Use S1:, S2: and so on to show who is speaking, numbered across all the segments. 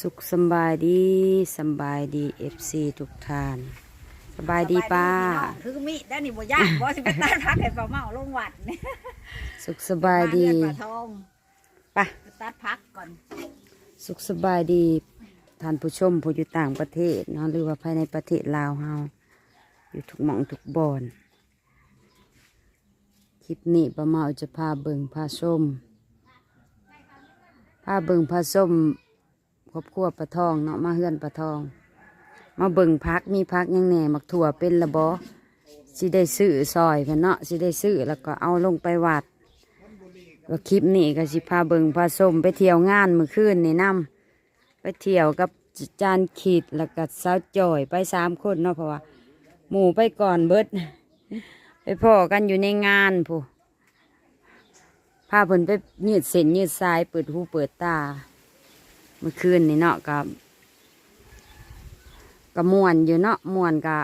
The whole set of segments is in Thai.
S1: สุขสำบายดีสำบายดีเอฟซีทุกท่านสบายดีป้า
S2: คือมีดได้นี่บ่ยากบ่สิไปตัดพักให้ปลาเมาลงวัดนี่
S1: สุขสบายดี
S2: มเรือนปลาทอง
S1: ไป
S2: ไปตัดพักก่อน
S1: สุขสบายดีท่านผู้ชมผู้อยู่ต่างประเทศเนาะหรือว่าภายในประเทศลาวเฮาอยู่ทุกหม่องทุกบอนคลิปนี้ป้าเมาจะพาเบิงพาส้มพาเบิงพาส้ม ครอบครัวปลาทองเนาะมาเฮือนปลาทอง มาเบิงพักมีพักยังแหน่มักถั่วเป็นละบอสิได้ซื้อซอยเพิ่นเนาะสิได้ซื้อแล้วก็เอาลงไปวัดว่าคลิปนี้ก็สิพาเบิงพาส้มไปเที่ยวงานเมื้อคืนนี่นํไปเที่ยวกับจานขีดแล้วก็สาวจ่อยไปสามคนเนาะเพราะว่าหมู่ไปก่อนเบิดไปพ่อกันอยู่ในงานผู้พาเพิ่นไปยืดเส้นยืดสายเปิดหูเปิดตา มื่อคืนนี่เนาะกับกับมวนอยู่เนาะมวนกะ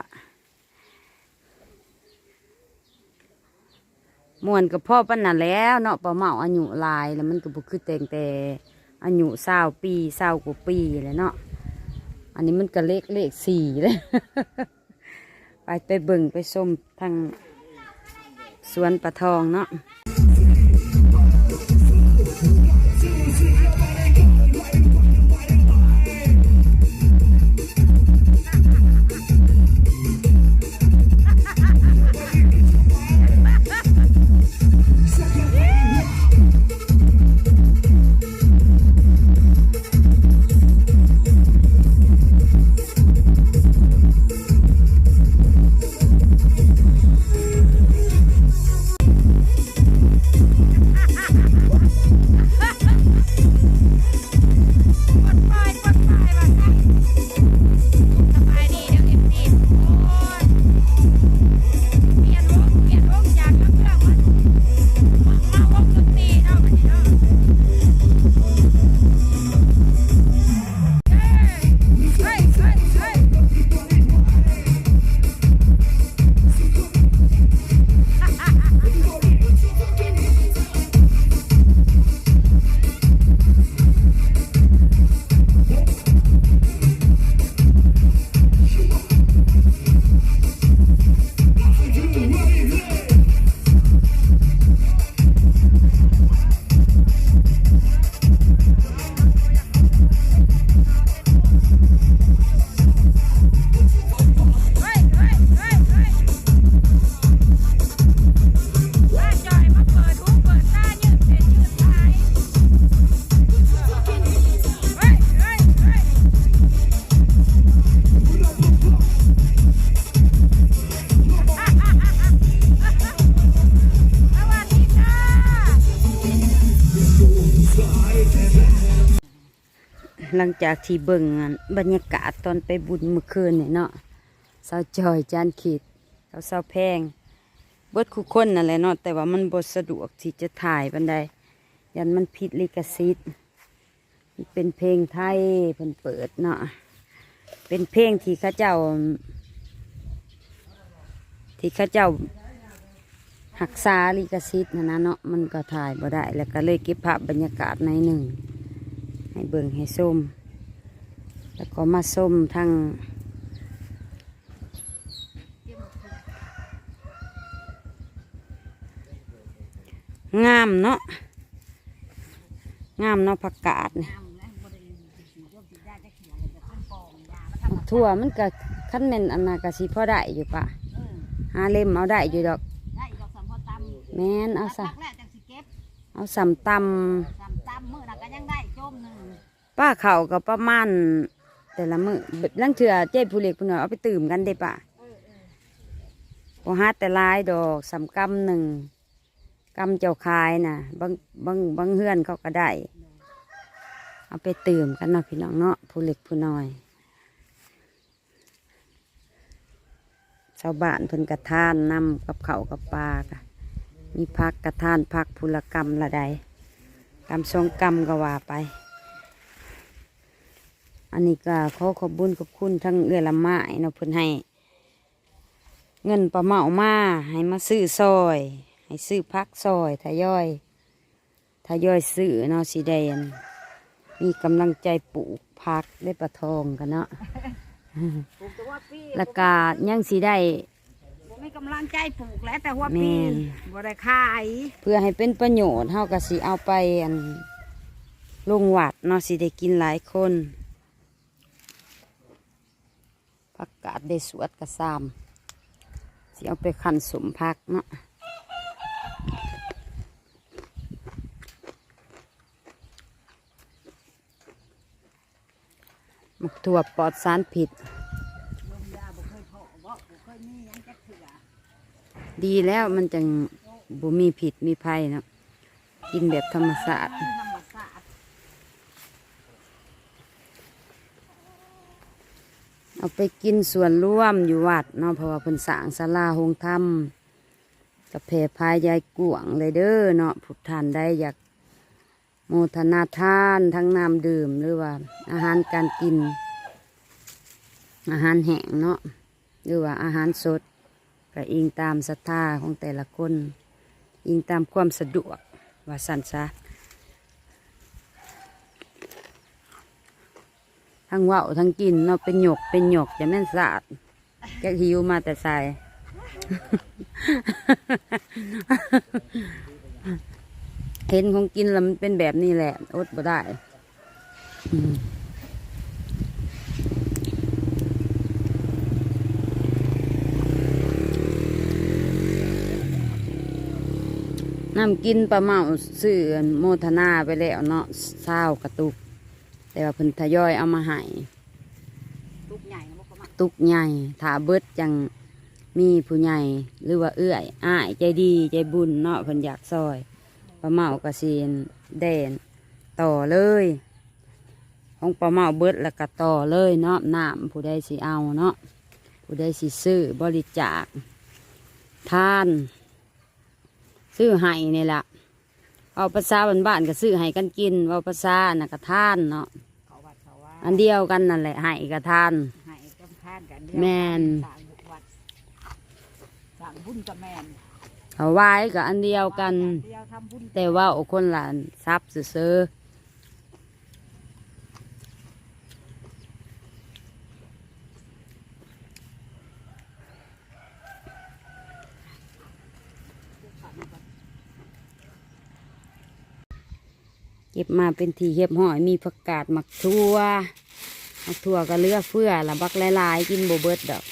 S1: มวนกับพ่อปันน่ะแล้วเนาะปลาเมาอายุลายแล้วมันก็บุคือแต่งแต่อายุเศร้าปีเศร้ากว่าปีเลยเนาะอันนี้มันก็เลขเลขสี่เลยไปไปเบิ่งไปส้มทางสวนปลาทองเนาะ หลังจากที่เบิ่งบรรยากาศตอนไปบุญเมื่อคืนเนี่ยเนาะสาวจอยจานขีดสาวสาวแพง เบิดคู่คนนั่นแหละเนาะแต่ว่ามันบดสะดวกที่จะถ่ายบันไดยันมันผิดลิขสิทธิ์เป็นเพลงไทยเพิ่นเปิดเนาะเป็นเพลงที่ข้าเจ้า ที่ข้าเจ้า หักษาลิขสิทธิ์นะนะเนาะมันก็ถ่ายบ่ได้ แล้วก็เลยเก็บภาพบรรยากาศในหนึ่ง ให้เบิ่งให้ส้ม แล้วก็มาส้มทั้งงามเนาะงามเนาะผักกาดนี่ทั่วมันก็ขั้นเมนอันนากะสิพอได้อยู่ปะหาเล่มเอาได้อยู่ดอก แม่นเอา
S2: ตั
S1: ซะ
S2: ดพักแล้วจังสิเก็บ
S1: เอาสำตำ
S2: สามตำมื้อน่ะก็ยังได้โจมหนึง
S1: ป้าเขาก็ประมาณแต่ละมือแบบลังเถื่อเจ๊ผู้เล็กผู้น้อยเอาไปตื่มกันได้ปะพอหาแต่หลายดอกสำกำหนึ่งกำเจ้าคายน่ะบางบางบางเฮือนเขาก็ได้ เอาไปตื่มกันเนาะพี่น้องเนาะผู้เล็กผู้น้อยชาวบ้านเพิ่นกระทานนำกับเขาวกับปลากะ มีพักกระทานพักพุลกรรมละใดกรรมสองกรรมก็ว่าไป อันนี้ก็ขอขอบบุญขอบคุณทั้งเอื้อละไม้เนาะเพิ่นให้ เงินประเมามาให้มาซื้อซอย ให้ซื้อพักซอยทยอยทยอยซื้อเนาะสีแดงมีกำลังใจปลูกพักได้ปลาทองกันเนาะ
S2: แต่ว่าปี
S1: แล้วก็ยังสิได้
S2: มีกำลังใจปลูกแล้วแต่ว่า
S1: แม่
S2: ปี
S1: น
S2: บ่ได้ขาย
S1: เพื่อให้เป็นประโยชน์เฮาก็สิเอาไปอันลงวัดเนาะสิได้กินหลายคนผักกาดได้สวดกระซามสิเอาไปขันสมพักเนาะมักถั่วปลอดสารผิด
S2: ลมยาบ่เคยเพาะบ่บ่เคยมีหยังจักเถื่อ
S1: ดีแล้วมันจังบ่มีผิดมีภัยนะกินแบบธรรมชาส
S2: ตรรมชาติ
S1: เอาไปกินส่วนร่วมอยู่วัดเนาะเพราะว่าเพิ่นสร้างศาลาโฮงธรรมกับแผ่พายายกวงเลยเด้อเนาะผู้ท่านได้อยากโมทนาทานทั้งน้ำดื่มหรือว่า อาหารการกิน อาหารแห้งเนาะหรือว่าอาหารสด ก็อิงตามศรัทธาของแต่ละคน อิงตามความสะดวกว่าสันซะทั้งเว่าวทั้งกินเนาะเป็นหยกเป็นหยกจะแม่นสะอาดแกหิวมาแต่ใส่เห็นของกินแล้วมันเป็นแบบนี้แหละ อดบ่ได้ น้ำกินปลาเมาซื้ออันโมทนาไปแล้วเนาะเศร้ากระตุก แต่ว่าเพิ่นทยอยเอามาให้
S2: ลูกใหญ่บ่ก็มา
S1: ตุกใหญ่ถ้าเบิดจังมีผู้ใหญ่หรือว่าเอื้อยอ้ายใจดีใจบุญเนาะเพิ่นอยากซอยปลาเมากระซีนแดนต่อเลยของปลาเมาเบิดแล้วก็ต่อเลยเนาะน้ำผู้ใดสิเอาเนาะผู้ใดสิซื้อบริจาคทาน ซื้อให้นี่แหละเอาภาษาบ้านๆก็ซื้อให้กันกินเอาภาษาน่ะก็ทานเนาะ
S2: เขาวัดเขาว่า
S1: อันเดียวกันนั่นแหละให้กระทาน
S2: ให้กำทานกัน
S1: แม่น
S2: สร้างวัดสร้างบุญกับแม่น
S1: เขาไว้กับอันเดียวกัน
S2: เดียวทำบุญ
S1: แต่ว่าโอคนละทรัพย์ซื้อ เก็บมาเป็นทีเห็บหอยมีผักกาดหมักทั่วหมักทั่วก็เหลือเฟื่อละบักหลายๆ กินโบเบิดดอก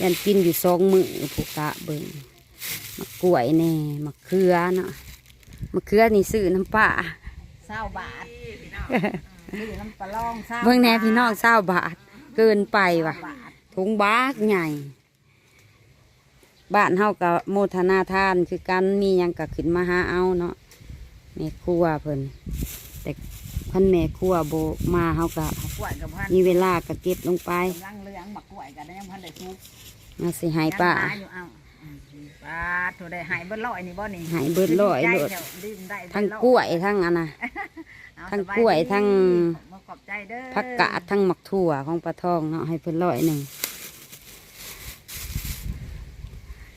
S1: ยันกินอยู่สองมือผูกกะเบิงมะกล้วยแน่มะเขือเนาะมะเขือนี่ซื้อน้ำป้า
S2: เศร้าบาทนี่น้ำปลาลองเศร้า
S1: เบิ่งแหน่พี่น้องเศร้าบาท เกินไปว่ะ
S2: บาท
S1: ถุงบากใหญ่บ้านเฮากับโมทนาทานคือกันมีหยังก็ขึ้นมาหาเอาเนาะ แม่ครัวเพิ่นแต่พันแม่ครัวโบมาเฮาก็
S2: กล้วยกับพัน
S1: มีเวลาก็เก็บลงไป
S2: กำลังเลี้ยงหมักกล้วยกันยังพันได้ทุก
S1: มาสิใหายป้า
S2: ยังหอยู่เอ้าอืมป้าถูได้หายเบิ้ลร้อยนี่บ่นี่
S1: ใหายเบิดร้อย
S2: ใจ
S1: โลด
S2: เถอะดิ้นได้เบิด
S1: ทั้ง
S2: ร้อก
S1: ล้วยทั้งอันน่ะ
S2: เอา
S1: ทั้ง
S2: สบาก
S1: ล้วย
S2: ดี
S1: ทั้ง
S2: มาขอบใจเด้อ
S1: ผักกาดทั้งหมักถั่วของปลาทองเนาะให้เพิ่นร้อยหนึ่ง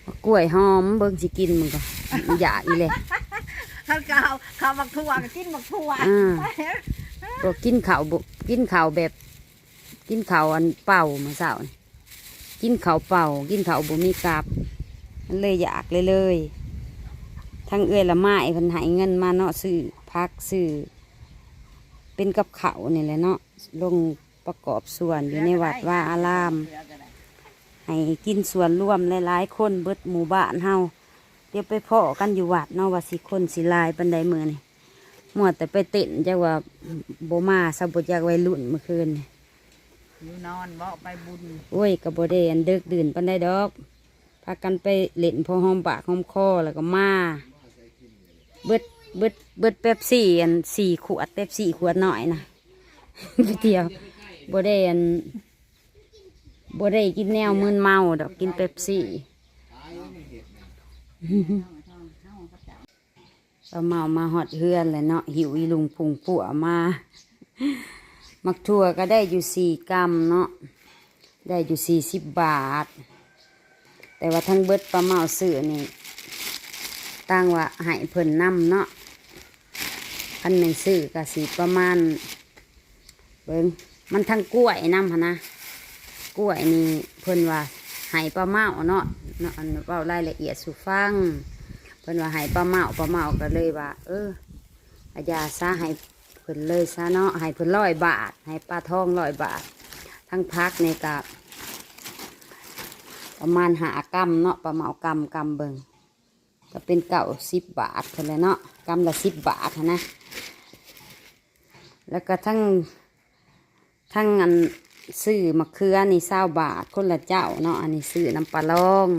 S1: มะกล้วยหอมเบิ่งสิกินมึงก็อยากอีเลย
S2: ท่านก็เอาข้าวหมักถั่วก็กินหมักถั่ว
S1: อ่าบกินข้าวบกินข้าวแบบ กินข้าวอันเป่าเมื่อเช้านี่กินข้าวเป่า กินข้าวบ่มีกาบมันเลยอยากเลยเลยทั้งเอื้อยละไม้เพิ่นให้เงินมาเนาะซื้อพักซื้อเป็นกับข้าวนี่แหละเนาะลงประกอบส่วนอยู่ในวัดว่าอาราม ให้กินส่วนร่วมหลายๆคนเบิดหมู่บ้านเฮาเดี๋ยวไปเพาะกันอยู่วัดเนาะว่าสิคนสิหลายปันใดมือนี่มัวแต่ไปเต้นจักว่าโบมาสะบจากวัยรุ่นเมื่อคืนนี่
S2: อยู่นอนบ่ไปบุญ
S1: โอ้ยกับโบเดอันเดึกดื่นปันใดดอกพากันไปเล่นพอหอมปากหอมคอแล้วก็มาเบิดเบิดเบิดเป๊ปซี่อันสี่ขวดเป๊ปซี่ขวดหน่อยนะ ไปเที่ยวโบเดอันโบเดกินแนวมึนเมาดอกกินเป๊ปซี่ เราเมามาหอดเฮือนเลยเนาะหิวอีลุงพุงปัวมา มักทั่วก็ได้อยู่สี่กรัมเนาะได้อยู่สี่สิบบาท แต่ว่าทั้งเบิดปลาเมาซื้อนี่ตั้งว่าให้เพิ่นนำเนาะพันหนึ่งซื้อก็สีประมาณ เบิงมันทั้งกล้วยน้ำหนะกล้วยนี่เพิ่นว่า หายปลาเมาเนาะเนาะเว้ารายละเอียดสู่ฟังเพิ่นว่าหายปลาเมาปลาเมาก็เลยว่า เอออาญาซะให้เพิ่นเลยซะเนาะให้เพิ่นร้อยบาทให้ปลาทองร้อยบาท ทั้งพักในกะประมาณหากำเนาะปลาเมากำกำเบิงก็เป็นเก่าสิบบาทเท่านั้นเนาะกำละสิบบาทนะ แล้วก็ทั้งทั้งอัน ซื้อมะเขือนี่เศร้าบาทคนละเจ้าเนาะอันนี้ซื้อน้ำปลาลอง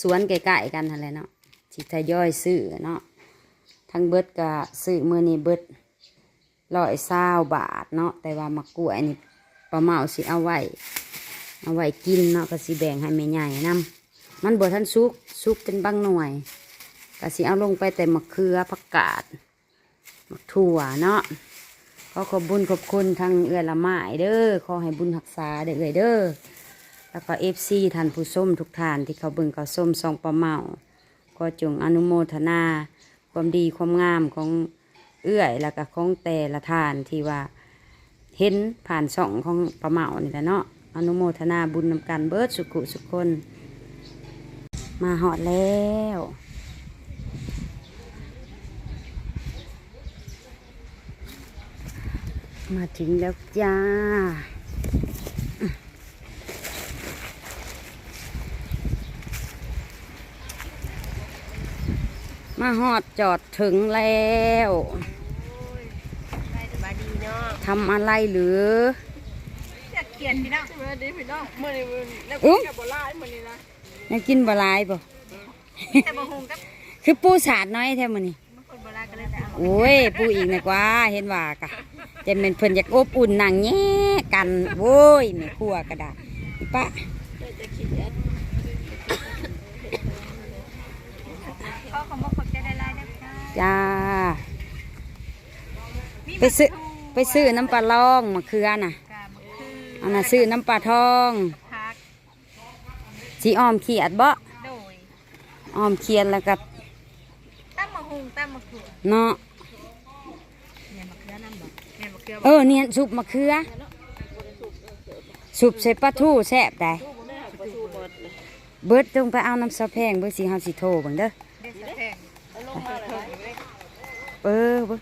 S1: สวนใกล้ๆกันอะไรเนาะสิทยอยซื้อเนาะทั้งเบิดก็ซื้อมือนี้เบิดร้อยเศร้าบาทเนาะแต่ว่ามะกล้วยนี่ปลาเมาสิเอาไว้เอาไว้กินเนาะก็สิแบ่งให้แม่ใหญ่นํมันบ่ทันสุกสุกเป็นบางหน่วยก็สิเอาลงไปแต่มะเขือผักกาดมะถั่วเนาะ อขอบบุญขอบคุณทางเอื้อละไม้เด้อขอให้บุญรักษาเด้อเอื้อเด้อแล้วก็เอฟซีท่านผู้ส้มทุกท่านที่เขาเบิ่งเขาส้มซองปลาเมาก็จงอนุโมทนา ความดีความงามของเอื้อยแล้วก็ของแต่ละท่านที่ว่าเห็นผ่านช่องของปลาเมานี่แหละเนาะอนุโมทนาบุญนำกันเบิดสุขุสุขคน มาหอดแล้ว มาถึงแล้วจ้า มาหอดจอดถึงแล้ว
S2: สบายดีเนาะ
S1: ทำอะไรหรือ
S2: จะเกลียดพี่น้อง
S3: สวัสดีพี่น้องมื่อนี้มื้อนี้แล้ว
S1: อุ๊
S3: ก็
S1: ย
S3: แกบ่ลายมื้อนี้นะ
S1: อยากกินบหลายบ่
S2: แต่บ่ฮงกับ
S1: คือปูสาดน้อยแท้มื้อนี้
S2: บางคนโบราณก็เลยแต่เอา
S1: โอ้ยปูอีกนะกว่าเห็นว่ากะ จะเป็นเพิ่นอยากอบอุ่นนั่งแง่กันโว้ยแม่ครัวกระดาษปะ
S3: จะคิดแอด
S2: เขาของบ่คนจะได้รายได้ค่ะ
S1: จ้า
S2: มี
S1: ไปซื้อไปซื้อน้ำปลาล่องมะเขือน่ะ
S2: กาบคือ
S1: อันน่ะซื้อน้ำปลาทอง
S2: พัก
S1: สีอ้อมเขียดบ่
S2: โดย
S1: อ้อมเขียดแล้วก็
S2: ตั้มมะฮงตั้มมะเขือ
S1: เนาะ
S2: เนี่ยมะเขือน้ำบ่ เอ
S1: อเนี่ยซุปมะเขือซุปใส่ปลาทูแซ่บได้เบิดจงไปเอาน้ำซะแพงเบิดสิเฮาสิโทบิ่งเด้อ
S2: เอ
S1: อเบิ่ง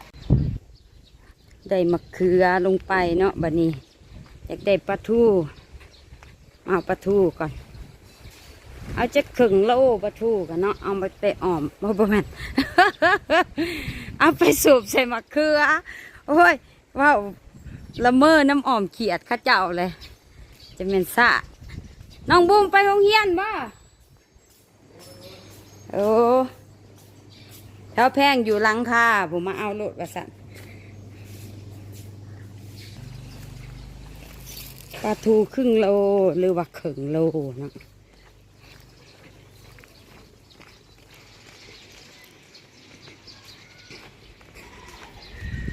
S1: ได้มะเขือลงไปเนาะบัดนี้ อยากได้ปลาทูเอาปลาทูก่อน เอาจะครึ่งโลปลาทูกันเนาะเอาไปไปอ้อมบ่บ่แม่นเอาไปสูบใส่มะเขือโอ้ย ว้าละเมอน้ำออมเขียดข้าเจ้าเลย จะเป็นซะน้องบูมไปโรงเรียนบ่โอ้แถวแพงอยู่หลังคาผมมาเอารถว่าสันปลาทูครึ่งโลหรือว่าครึ่งโลนะ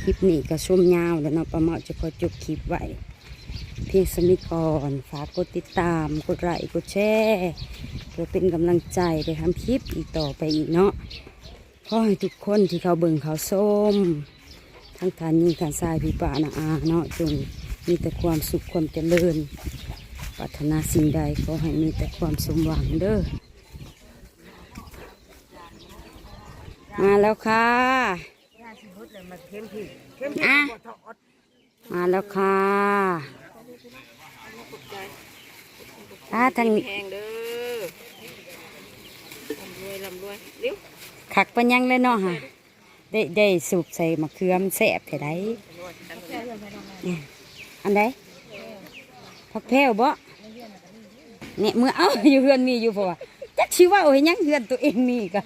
S1: คลิปนี้ก็ชุ่มยาวแล้วเนาะประมาณจะขอจบคลิปไว้ เพียงสมิก่อนฝากกดติดตาม กดไลค์กดแชร์เพื่อเป็นกำลังใจไปทำคลิปอีกต่อไปอีกเนาะขอให้ทุกคนที่เขาเบิ่งเขาส้มทั้งการยิงการทรายพี่ป่านาอาเนาะจงมีแต่ความสุขความเจริญปรารถนาสิ่งใดขอให้มีแต่ความสมหวังเด้อมาแล้วค่ะ อะ
S3: บ่ทอด
S1: มาแล้วค่ะถ้าทาง
S3: แพงเด้อลำรวยลำรวยเร็ว
S1: ขักปัญญังเลยเนาะฮะได้ได้สูบใส่มะเขือมแสบเท่ไดเนี่ยอันใดผักแพรวบ่เนี่ยเมื่อเอ้าอยู่เฮือนมีอยู่เพราะว่าจักชิว่าโอ้ยยังเฮือนตัวเองมีก็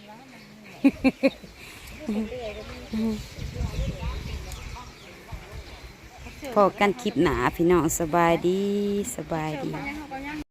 S1: พอกันคลิปหนาพี่น้องสบายดีสบายดี